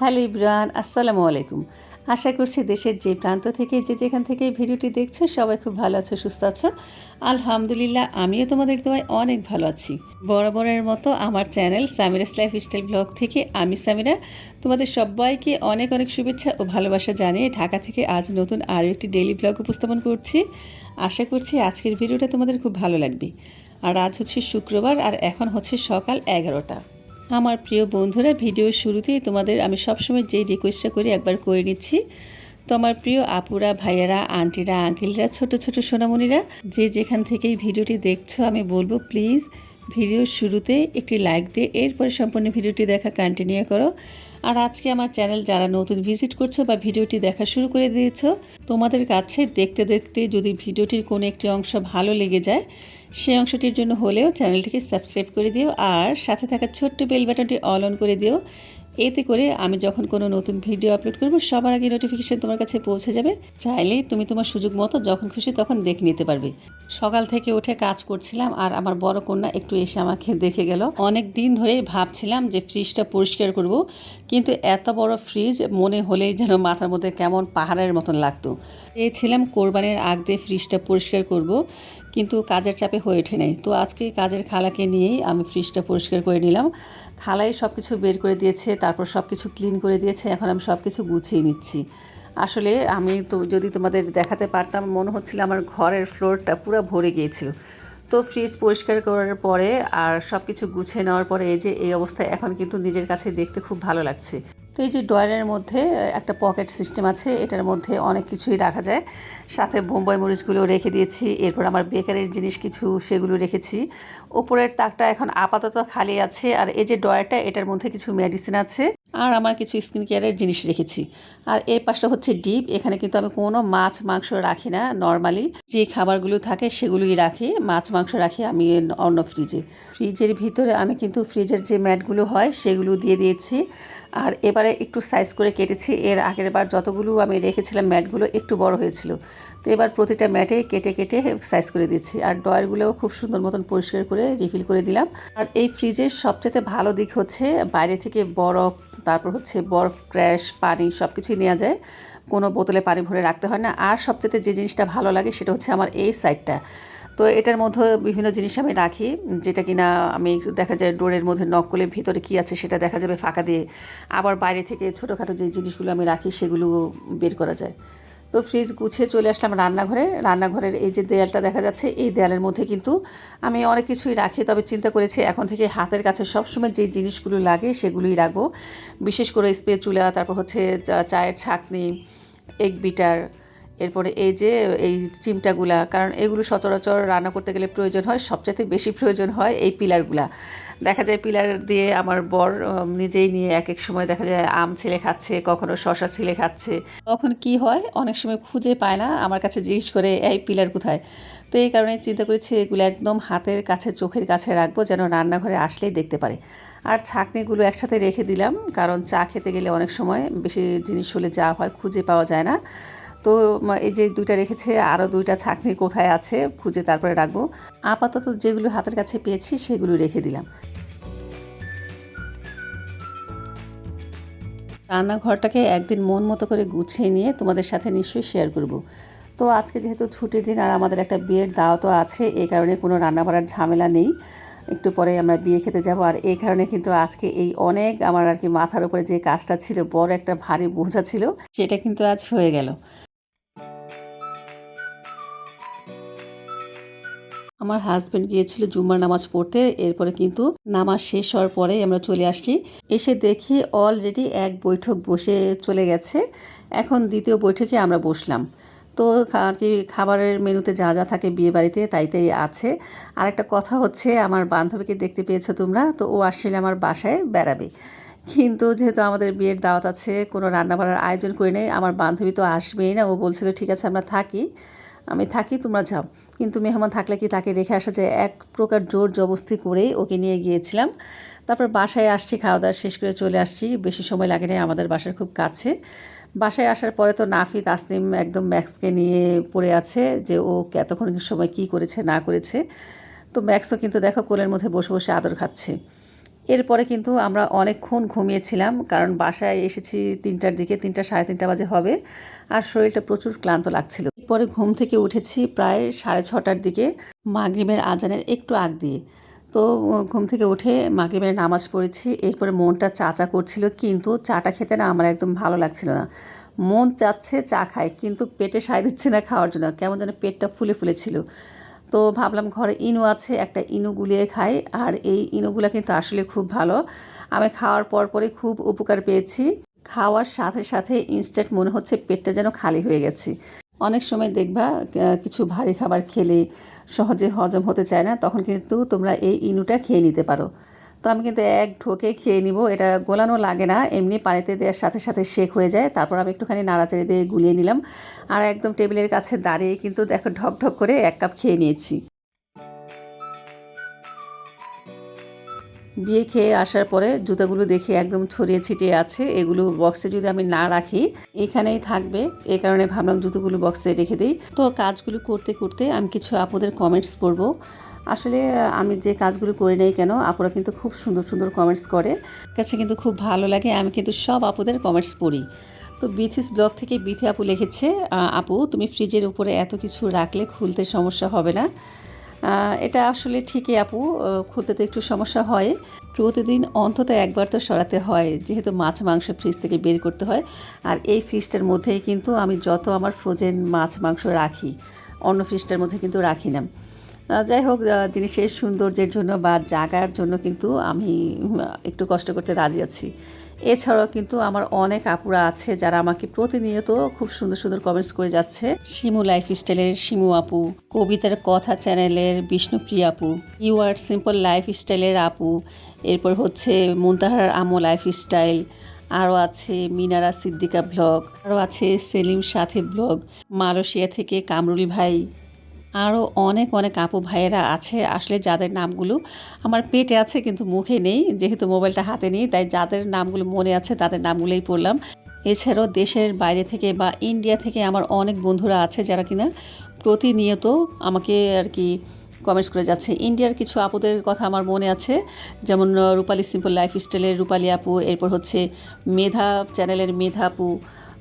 Hello Ibran, আসসালামু আলাইকুম। আশা করছি দেশের যে প্রান্ত থেকে, যে যেখান থেকে ভিডিওটি দেখছ, সবাই খুব ভালো আছো, সুস্থ আছো। আলহামদুলিল্লাহ, আমিও তোমাদের দোয়ায় অনেক ভালো আছি। বরাবরের মতো আমার channel Samira's lifestyle blog থেকে আমি সামিরা। তোমাদের সবাইকে অনেক অনেক শুভেচ্ছা ও ভালোবাসা জানিয়ে ঢাকা থেকে আজ নতুন আরও একটি ডেইলি ব্লগ উপস্থাপন করছি। আশা করছি আজকের ভিডিওটা তোমাদের খুব ভালো লাগবে। আর আজ হচ্ছে শুক্রবার, আর এখন হচ্ছে সকাল এগারোটা। আমার প্রিয় বন্ধুরা, ভিডিওর শুরুতেই তোমাদের আমি সবসময় যেই রিকোয়েস্টটা করি একবার করে নিচ্ছি। তো আমার প্রিয় আপুরা, ভাইয়ারা, আন্টিরা আঙ্কিলরা ছোট ছোট সোনামণিরা, যে যেখান থেকেই ভিডিওটি দেখছ, আমি বলব প্লিজ ভিডিওর শুরুতে একটি লাইক দিয়ে এরপরে সম্পূর্ণ ভিডিওটি দেখা কন্টিনিউ করো। আর আজকে আমার চ্যানেল যারা নতুন ভিজিট করছ বা ভিডিওটি দেখা শুরু করে দিয়েছ, তোমাদের কাছে দেখতে দেখতে যদি ভিডিওটির কোনো একটি অংশ ভালো লেগে যায় সেই অংশটির জন্য হলেও চ্যানেলটিকে সাবস্ক্রাইব করে দিও আর সাথে থাকা ছোট্ট বেল বাটনটি অল অন করে দিও এতে করে আমি যখন কোনো নতুন ভিডিও আপলোড করব, সবার আগে নোটিফিকেশান তোমার কাছে পৌঁছে যাবে। চাইলেই তুমি তোমার সুযোগ মতো যখন খুশি তখন দেখে নিতে পারবে। সকাল থেকে উঠে কাজ করছিলাম আর আমার বড় কন্যা একটু এসে আমাকে দেখে গেল। অনেক দিন ধরেই ভাবছিলাম যে ফ্রিজটা পরিষ্কার করব, কিন্তু এত বড় ফ্রিজ মনে হলেই যেন মাথার মধ্যে কেমন পাহাড়ের মতন লাগতো। চেয়েছিলাম কোরবানির আগ দিয়ে ফ্রিজটা পরিষ্কার করব কিন্তু কাজের চাপে হয়ে ওঠে নাই। তো আজকে কাজের খালাকে নিয়েই আমি ফ্রিজটা পরিষ্কার করে নিলাম। খালাই সব কিছু বের করে দিয়েছে, তারপর সব কিছু ক্লিন করে দিয়েছে, এখন আমি সব কিছু গুছিয়ে নিচ্ছি। আসলে আমি তো যদি তোমাদের দেখাতে পারতাম, মনে হচ্ছিল আমার ঘরের ফ্লোরটা পুরো ভরে গিয়েছিল। তো ফ্রিজ পরিষ্কার করার পরে আর সব কিছু গুছিয়ে নেওয়ার পরে এই যে, এই অবস্থায় এখন কিন্তু নিজের কাছে দেখতে খুব ভালো লাগছে। তো এই যে ড্রয়ারের মধ্যে, একটা পকেট সিস্টেম আছে, এটার মধ্যে অনেক কিছুই রাখা যায়। সাথে বোম্বাই মরিচগুলো রেখে দিয়েছি, এরপর আমার বেকারের জিনিস কিছু সেগুলো রেখেছি। ওপরের তাকটা এখন আপাতত খালি আছে, আর এই যে ড্রয়ারটা, এটার মধ্যে কিছু মেডিসিন আছে। আর আমার কিছু স্কিন কেয়ারের জিনিস রেখেছি। আর এই পাশটা হচ্ছে ডিপ এখানে কিন্তু আমি কোনো মাছ মাংস রাখি না নর্মালি যে খাবারগুলো থাকে সেগুলোই রাখি, মাছ মাংস রাখি আমি অন্য ফ্রিজে ফ্রিজের ভিতরে আমি কিন্তু ফ্রিজের যে ম্যাটগুলো হয় সেগুলো দিয়ে দিয়েছি। আর এবারে একটু সাইজ করে কেটেছি, এর আগের বার যতগুলো আমি রেখেছিলাম ম্যাটগুলো একটু বড় হয়েছিল। তো এবার প্রতিটা ম্যাটে কেটে কেটে সাইজ করে দিচ্ছি আর ডয়ারগুলোও খুব সুন্দর মতন পরিষ্কার করে রিফিল করে দিলাম। আর এই ফ্রিজের সবচেয়ে ভালো দিক হচ্ছে, বাইরে থেকে বরফ, তারপর হচ্ছে বরফ ক্র্যাশ পানি সব কিছুই নেওয়া যায়। কোনো বোতলে পানি ভরে রাখতে হয় না। আর সবচেয়ে যে জিনিসটা ভালো লাগে সেটা হচ্ছে আমার এই সাইডটা তো এটার মধ্যে বিভিন্ন জিনিস আমি রাখি, যেটা কিনা আমি দেখা যায় ডোরের মধ্যে নক করলে ভিতরে কী আছে সেটা দেখা যাবে ফাঁকা দিয়ে। আবার বাইরে থেকে ছোটোখাটো যে জিনিসগুলো আমি রাখি সেগুলো বের করা যায়। তো ফ্রিজ গুছিয়ে চলে আসলাম রান্নাঘরে। রান্নাঘরের এই যে দেয়ালটা দেখা যাচ্ছে, এই দেয়ালের মধ্যে কিন্তু আমি অনেক কিছুই রাখি, তবে চিন্তা করেছি এখন থেকে হাতের কাছে সবসময় যে জিনিসগুলো লাগে সেগুলোই রাখব। বিশেষ করে স্প্রে চুলা তারপর হচ্ছে চায়ের ছাকনি এগ বিটার এরপরে এই যে, এই চিমটাগুলা, কারণ এগুলো সচরাচর রান্না করতে গেলে প্রয়োজন হয় সবচেয়ে বেশি প্রয়োজন হয় এই পিলারগুলা। দেখা যায় পিলার দিয়ে আমার বর নিজেই নিয়ে এক এক সময় দেখা যায় আম ছেলে খাচ্ছে, কখনো শশা ছেলে খাচ্ছে। তখন কি হয়? অনেক সময় খুঁজে পায় না আমার কাছে জিজ্ঞেস করে, এই পিলার কোথায়? তো এই কারণে চিন্তা করেছি এগুলো একদম হাতের কাছে, চোখের কাছে রাখব যেন রান্নাঘরে আসলেই দেখতে পারে। আর ছাকনিগুলো একসাথে রেখে দিলাম, কারণ চা খেতে গেলে অনেক সময় বেশি জিনিস হলে যা হয় খুঁজে পাওয়া যায় না। তো এই যে দুইটা রেখেছে আরও দুইটা ছাকনি কোথায় আছে, খুঁজে তারপরে রাখব। আপাতত যেগুলো হাতের কাছে পেয়েছি, সেগুলো রেখে দিলাম। রান্নাঘরটাকে একদিন মন মতো করে গুছিয়ে নিয়ে তোমাদের সাথে নিশ্চয়ই শেয়ার করব। তো, আজকে যেহেতু ছুটির দিন আর আমাদের একটা বিয়ের দাওয়াতও আছে, এই কারণে কোনো রান্না করার ঝামেলা নেই। একটু পরে আমরা বিয়ে খেতে যাব, আর এই কারণে কিন্তু আজকে এই অনেক আমার আর কি মাথার উপরে যে কাজটা ছিল, বড় একটা ভারী বোঝা ছিল, সেটা কিন্তু আজ হয়ে গেল। আমার হাজব্যান্ড গিয়েছিল জুম্মার নামাজ পড়তে, এরপরে কিন্তু নামাজ শেষ হওয়ার পরে আমরা চলে আসছি। এসে দেখি অলরেডি এক বৈঠক বসে চলে গেছে। এখন দ্বিতীয় বৈঠকে আমরা বসলাম। তো আর কি খাবারের মেনুতে যা যা থাকে বিয়ে বাড়িতে তাই তাই আছে। আর একটা কথা হচ্ছে, আমার বান্ধবীকে দেখতে পেয়েছ তোমরা? তো ও আসলে আমার বাসায় বেড়াবে। কিন্তু যেহেতু আমাদের বিয়ের দাওয়াত আছে, কোনো রান্না বান্নার আয়োজন করে নেই, আমার বান্ধবী তো আসবেই না। ও বলছিল, ঠিক আছে, আমরা থাকি। আমি থাকি, তোমরা যাও। কিন্তু মেহমান থাকলে কি তাকে রেখে আসা যায়? এক প্রকার জোর জবস্তি করেই ওকে নিয়ে গিয়েছিলাম। তারপর বাসায় আসছি, খাওয়া দাওয়া শেষ করে চলে আসছি। বেশি সময় লাগে নাই আমাদের বাসার খুব কাছে। বাসায় আসার পরে তো নাফি তাসনিম একদম ম্যাক্সকে নিয়ে পড়ে আছে যে ও এতক্ষণ সময় কি করেছে, না করেছে। তো ম্যাক্সও কিন্তু দেখো কোলের মধ্যে বসে বসে আদর খাচ্ছে। এরপরে কিন্তু আমরা অনেকক্ষণ ঘুমিয়েছিলাম, কারণ বাসায় এসেছি তিনটার দিকে, তিনটা সাড়ে তিনটা বাজে হবে। আর শরীরটা প্রচুর ক্লান্ত লাগছিল। পরে ঘুম থেকে উঠেছি প্রায় সাড়ে ছটার দিকে মাগরিবের আজানের একটু আগ দিয়ে। তো ঘুম থেকে উঠে মাগরিবের নামাজ পড়েছি। এরপরে মনটা চা চা করছিল, কিন্তু চাটা খেতে না আমার একদম ভালো লাগছিল না। মন চাচ্ছে চা খায়, কিন্তু পেটে সায় দিচ্ছে না খাওয়ার জন্য। কেমন যেন পেটটা ফুলে ফুলে ছিল তো, ভাবলাম ঘরে ইনু আছে, একটা ইনু গুলিয়ে খাই। আর এই ইনুগুলো কিন্তু আসলে খুব ভালো। আমি খাওয়ার পর পরে খুব উপকার পেয়েছি। খাওয়ার সাথে সাথে ইনস্ট্যান্ট মনে হচ্ছে পেটটা যেন খালি হয়ে গেছে। অনেক সময় দেখবা কিছু ভারী খাবার খেলে সহজে হজম হতে চায় না, তখন কিন্তু তোমরা এই ইনুটা খেয়ে নিতে পারো। তো আমি কিন্তু এক ঢোকে খেয়ে নিব, এটা গোলানো লাগে না, এমনি পানিতে দেওয়ার সাথে সাথে শেক হয়ে যায়, তারপর আমি একটুখানি নাড়াচাড়ি দিয়ে গুলিয়ে নিলাম। আর একদম টেবিলের কাছে দাঁড়িয়ে কিন্তু দেখো ঢক ঢক করে এক কাপ খেয়ে নিয়েছি। বিয়ে খেয়ে আসার পরে জুতাগুলো দেখে একদম ছড়িয়ে ছিটিয়ে আছে, এগুলো বক্সে যদি আমি না রাখি, এখানেই থাকবে। এই কারণে ভাবলাম জুতোগুলো বক্সে রেখে দিই। তো কাজগুলো করতে করতে আমি কিছু আপুদের কমেন্টস পড়ব। আসলে আমি যে কাজগুলো করে নেই কেন, আপুরা কিন্তু খুব সুন্দর সুন্দর কমেন্টস করে। কাছে কিন্তু খুব ভালো লাগে, আমি কিন্তু সব আপুদের কমেন্টস পড়ি। তো বিথিস ব্লগ থেকে বিথি আপু লিখেছে আপু, তুমি ফ্রিজের উপরে এত কিছু রাখলে খুলতে সমস্যা হবে না। এটা আসলে ঠিকই আপু খুলতে তো একটু সমস্যা হয়। প্রতিদিন অন্তত একবার তো সরাতে হয়, যেহেতু মাছ মাংস ফ্রিজ থেকে বের করতে হয়। আর এই ফ্রিজটার মধ্যেই কিন্তু আমি যত আমার ফ্রোজেন মাছ মাংস রাখি, অন্য ফ্রিজটার মধ্যে কিন্তু রাখি না। যাই হোক জিনিসের সৌন্দর্যের জন্য বা জাগার জন্য কিন্তু আমি একটু কষ্ট করতে রাজি আছি। এছাড়াও কিন্তু আমার অনেক আপুরা আছে যারা আমাকে প্রতিনিয়ত খুব সুন্দর সুন্দর কমেন্টস করে যাচ্ছে। শিমু লাইফ স্টাইলের শিমু আপু, কবিতার কথা চ্যানেলের বিষ্ণুপ্রিয়া আপু ইউ আর সিম্পল লাইফ স্টাইলের আপু, এরপর হচ্ছে মুন্তাহার আমো লাইফ স্টাইল আরও আছে মিনারা সিদ্দিকা ব্লগ আরও আছে সেলিম সাথে ব্লগ মালয়েশিয়া থেকে কামরুল ভাই আরও অনেক অনেক আপু ভাইয়েরা আছে। আসলে যাদের নামগুলো আমার পেটে আছে কিন্তু মুখে নেই, যেহেতু মোবাইলটা হাতে নেই, তাই যাদের নামগুলো মনে আছে তাদের নামগুলোই পড়লাম। এছাড়াও দেশের বাইরে থেকে বা ইন্ডিয়া থেকে আমার অনেক বন্ধুরা আছে যারা কিনা প্রতিনিয়ত আমাকে আর কি কমেন্টস করে যাচ্ছে। ইন্ডিয়ার কিছু আপুদের কথা আমার মনে আছে, যেমন রূপালী সিম্পল লাইফ স্টাইলের রূপালী আপু, এরপর হচ্ছে মেধা চ্যানেলের মেধা আপু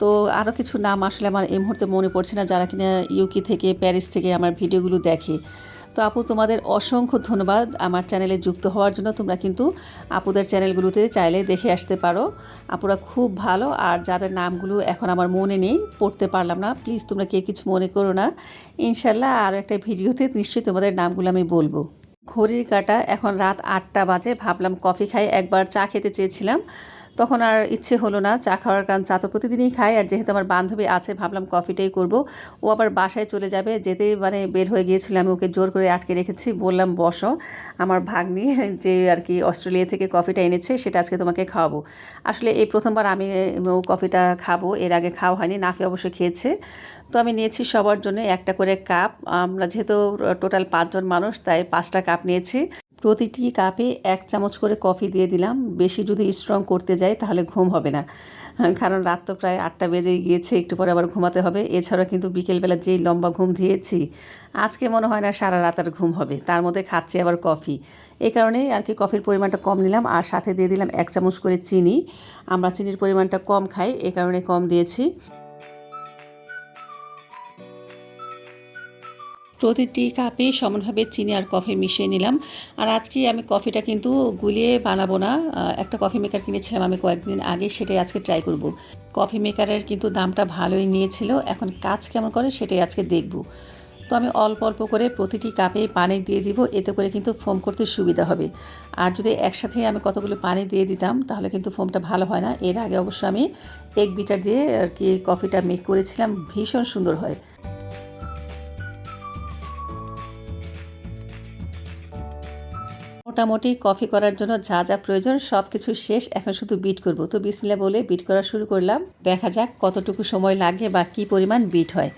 তো আরও কিছু নাম আসলে আমার এই মুহূর্তে মনে পড়ছে না, যারা কিনা ইউকে থেকে প্যারিস থেকে আমার ভিডিওগুলো দেখে। তো আপু, তোমাদের অসংখ্য ধন্যবাদ আমার চ্যানেলে যুক্ত হওয়ার জন্য। তোমরা কিন্তু আপুদের চ্যানেলগুলোতে চাইলে দেখে আসতে পারো। আপুরা খুব ভালো, আর যাদের নামগুলো এখন আমার মনে নেই, পড়তে পারলাম না প্লিজ তোমরা কেউ কিছু মনে করো না। ইনশাল্লাহ আরও একটা ভিডিওতে নিশ্চয়ই তোমাদের নামগুলো আমি বলব। ঘড়ির কাটা, এখন রাত আটটা বাজে, ভাবলাম কফি খাই, একবার চা খেতে চেয়েছিলাম। তখন আর ইচ্ছে হলো না, চা খাওয়ার কারণ চা তো প্রতিদিনই খাই, আর যেহেতু আমার বান্ধবী আছে, ভাবলাম কফিটাই করব। ও আবার বাসায় চলে যাবে যেতেই মানে বের হয়ে গিয়েছিল আমি ওকে জোর করে আটকে রেখেছি, বললাম, বসো, আমার ভাগ্নি যে আর কি অস্ট্রেলিয়া থেকে কফিটা এনেছে, সেটা আজকে তোমাকে খাওয়াবো। আসলে এই প্রথমবার আমি, ও কফিটা খাব, এর আগে খাওয়া হয়নি, নাফি অবশ্য খেয়েছে। তো আমি নিয়েছি সবার জন্য একটা করে কাপ, আমরা যেহেতু টোটাল পাঁচজন মানুষ, তাই পাঁচটা কাপ নিয়েছি। প্রতিটি কাপে এক চামচ করে কফি দিয়ে দিলাম। বেশি যদি স্ট্রং করতে যাই, তাহলে ঘুম হবে না। কারণ রাত তো প্রায় আটটা বেজে গিয়েছে, একটু পরে আবার ঘুমাতে হবে। এছাড়া কিন্তু বিকেলবেলা যেই লম্বা ঘুম দিয়েছি, আজকে মনে হয় না সারা রাত আর ঘুম হবে। তার মধ্যে খাচ্ছি আবার কফি। এই কারণে আর কি কফির পরিমাণটা কম নিলাম, আর সাথে দিয়ে দিলাম এক চামচ করে চিনি। আমরা চিনির পরিমাণটা কম খাই, এ কারণে কম দিয়েছি। প্রতিটি কাপে সমানভাবে চিনি আর কফি মিশিয়ে নিলাম। আর আজকে আমি কফিটা কিন্তু গুলিয়ে বানাবো না। একটা কফি মেকার কিনেছিলাম আমি কয়েকদিন আগে, সেটাই আজকে ট্রাই করব। কফি মেকারের কিন্তু দামটা ভালোই নিয়েছিল। এখন কাজ কেমন করে সেটাই আজকে দেখব। তো আমি অল্প অল্প করে প্রতিটি কাপে পানি দিয়ে দিব, এতে করে কিন্তু ফোম করতে সুবিধা হবে। আর যদি একসাথে আমি কতগুলো পানি দিয়ে দিতাম, তাহলে কিন্তু ফোমটা ভালো হয় না। এর আগে অবশ্য আমি এক বিটার দিয়ে আর কি কফিটা মেক করেছিলাম, ভীষণ সুন্দর হয়। মোটামুটি কফি করার জন্য যা যা প্রয়োজন সব কিছু শেষ, এখন শুধু বিট করব। তো বিসমিল্লা বলে বিট করা শুরু করলাম। দেখা যাক কতটুকু সময় লাগে বা কী পরিমাণ বিট হয়।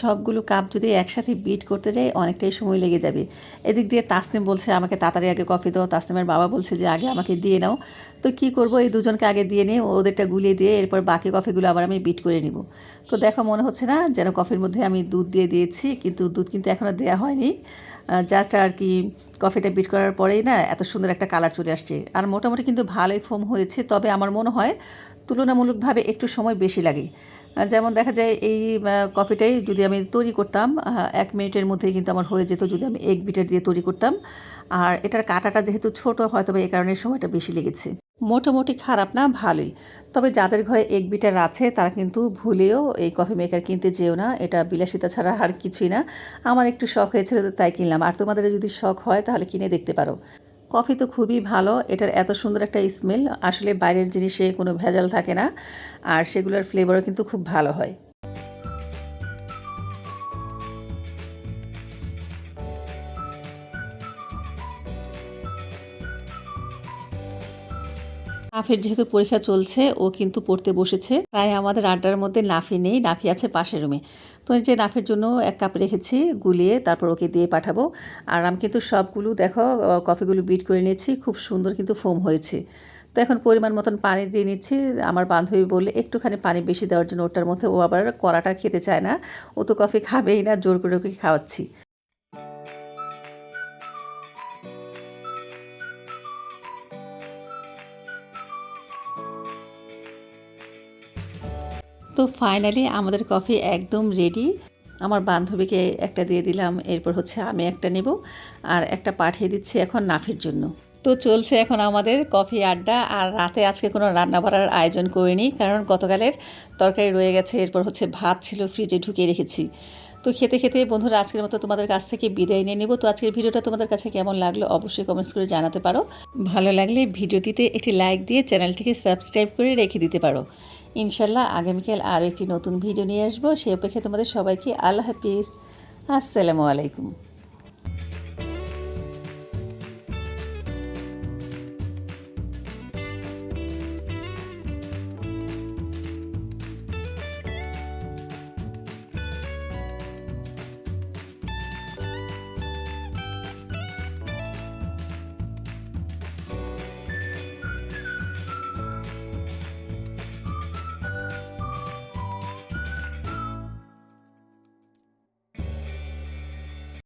সবগুলো কাপ যদি একসাথে বিট করতে যাই, অনেকটাই সময় লেগে যাবে। এদিক দিয়ে তাসনিম বলছে, আমাকে তাড়াতাড়ি আগে কফি দাও। তাসনিমের বাবা বলছে যে, আগে আমাকে দিয়ে নাও। তো কি করব, এই দুজনকে আগে দিয়ে নিয়ে ওদেরটা গুলিয়ে দিয়ে এরপর বাকি কফিগুলো আবার আমি বিট করে নিব। তো দেখো, মনে হচ্ছে না যেন কফির মধ্যে আমি দুধ দিয়ে দিয়েছি, কিন্তু দুধ কিন্তু এখনও দেওয়া হয়নি। জাস্ট আর কি কফিটা বিট করার পরেই না এত সুন্দর একটা কালার চলে আসছে। আর মোটামুটি কিন্তু ভালোই ফোম হয়েছে, তবে আমার মনে হয় তুলনামূলকভাবে একটু সময় বেশি লাগে। যেমন দেখা যায় এই কফিটাই যদি আমি তৈরি করতাম এক মিনিটের মধ্যেই কিন্তু আমার হয়ে যেত যদি আমি এগ বিটার দিয়ে তৈরি করতাম। আর এটার কাটাটা যেহেতু ছোট, হয়তো এই কারণে সময়টা বেশি লেগেছে। মোটামুটি খারাপ না, ভালোই। তবে যাদের ঘরে এগ বিটার আছে, তারা কিন্তু ভুলেও এই কফি মেকার কিনতে যেও না। এটা বিলাসিতা ছাড়া আর কিছুই না। আমার একটু শখ হয়েছিল, তাই কিনলাম। আর তোমাদের যদি শখ হয়, তাহলে কিনে দেখতে পারো। কফি তো খুবই ভালো, এটার এত সুন্দর একটা স্মেল আসলে বাইরের জিনিসে কোনো ভেজাল থাকে না, আর সেগুলোর ফ্লেভারও কিন্তু খুব ভালো হয়। নাফির যেহেতু পরীক্ষা চলছে, ও কিন্তু পড়তে বসেছে, তাই আমাদের আড্ডার মধ্যে নাফি নেই, নাফি আছে পাশের রুমে তো যে নাফির জন্য এক কাপ রেখেছি, গুলিয়ে তারপর ওকে দিয়ে পাঠাবো। আর আমি কিন্তু সবগুলো, দেখো কফিগুলো বিট করে নিয়েছি, খুব সুন্দর কিন্তু ফোম হয়েছে। তো এখন পরিমাণ মতন পানি দিয়ে নিচ্ছি, আমার বান্ধবী বললে একটুখানি পানি বেশি দেওয়ার জন্য ওটার মধ্যে ও আবার কড়াটা খেতে চায় না। ও তো কফি খাবেই না, জোর করে ওকে খাওয়াচ্ছি। তো ফাইনালি আমাদের কফি একদম রেডি আমার বান্ধবীকে একটা দিয়ে দিলাম, এরপর হচ্ছে আমি একটা নেব। আর একটা পাঠিয়ে দিচ্ছি এখন নাফির জন্য। তো চলছে এখন আমাদের কফি আড্ডা। আর রাতে আজকে কোনো রান্না বাড়ার আয়োজন করিনি, কারণ গতকালের তরকারি রয়ে গেছে, এরপর হচ্ছে ভাত ছিল ফ্রিজে ঢুকিয়ে রেখেছি। তো খেতে খেতে বন্ধুরা, আজকের মতো তোমাদের কাছ থেকে বিদায় নিয়ে নেব। তো আজকের ভিডিওটা তোমাদের কাছে কেমন লাগল অবশ্যই কমেন্টস করে জানাতে পারো। ভালো লাগলে ভিডিওটিতে একটি লাইক দিয়ে চ্যানেলটিকে সাবস্ক্রাইব করে রেখে দিতে পারো। ইনশাল্লাহ আগামীকাল আরও একটি নতুন ভিডিও নিয়ে আসব। সে অপেক্ষায় তোমাদের সবাইকে আল্লাহ হাফিজ। আসসালামু আলাইকুম।